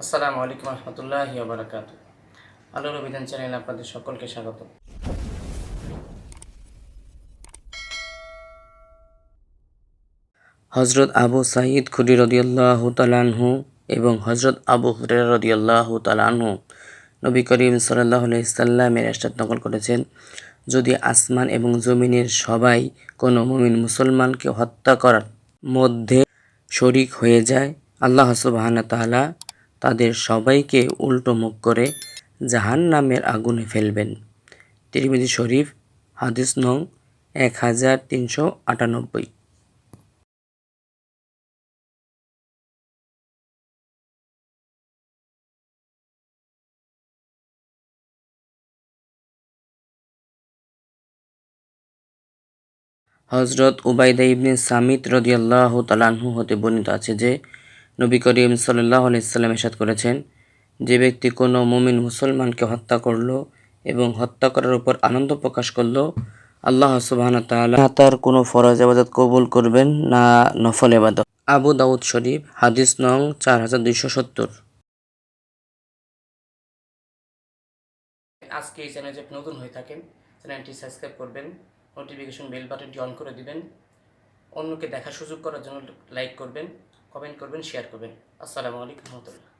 আসসালামু আলাইকুম রহমতুল্লাহ বারাকাত আলোর অভিযান চ্যানেল আপনাদের সকলকে স্বাগত। হজরত আবু সাঈদ খুদি রদিয়াল্লাহ তালানহু এবং হজরত আবু হুরের রদিয়াল্লাহ তালানহু নবী করিম সাল্লাহ সাল্লামের এরশাদ নকল করেছেন। যদি আসমান এবং জমিনের সবাই কোনো মুমিন মুসলমানকে হত্যা করার মধ্যে শরিক হয়ে যায়, আল্লাহ সুবাহানা তাআলা তাদের সবাইকে উল্টো মুখ করে জাহান নামের আগুনে ফেলবেন। তিরমিজি শরীফ, হাদিস নং এক হাজার তিনশো আটানব্বই। হজরত উবাইদা ইবনে সামিত রদিয়াল্লাহ তালানহু হতে বর্ণিত আছে যে নবী করিম সাল্লাহ আলাইসাল্লাম এসাদ করেছেন যে ব্যক্তি কোনো মুমিন মুসলমানকে হত্যা করল এবং হত্যা করার উপর আনন্দ প্রকাশ করল আল্লাহ সুবাহন তাআলা তার কোনো ফরজ আবাদত কবুল করবেন না নফল এবাদত আবু দাউদ শরীফ হাদিস নং চার হাজার দুইশো সত্তর। আজকে এই চ্যানেলে যদি নতুন হয়ে থাকেন চ্যানেলটি সাবস্ক্রাইব করবেন নোটিফিকেশন বেল বাটনটি অন করে দিবেন অন্যকে দেখার সুযোগ করার জন্য লাইক করবেন। কমেন্ট করবেন শেয়ার করবেন। আসসালামু আলাইকুম রহমতুল্লাহ।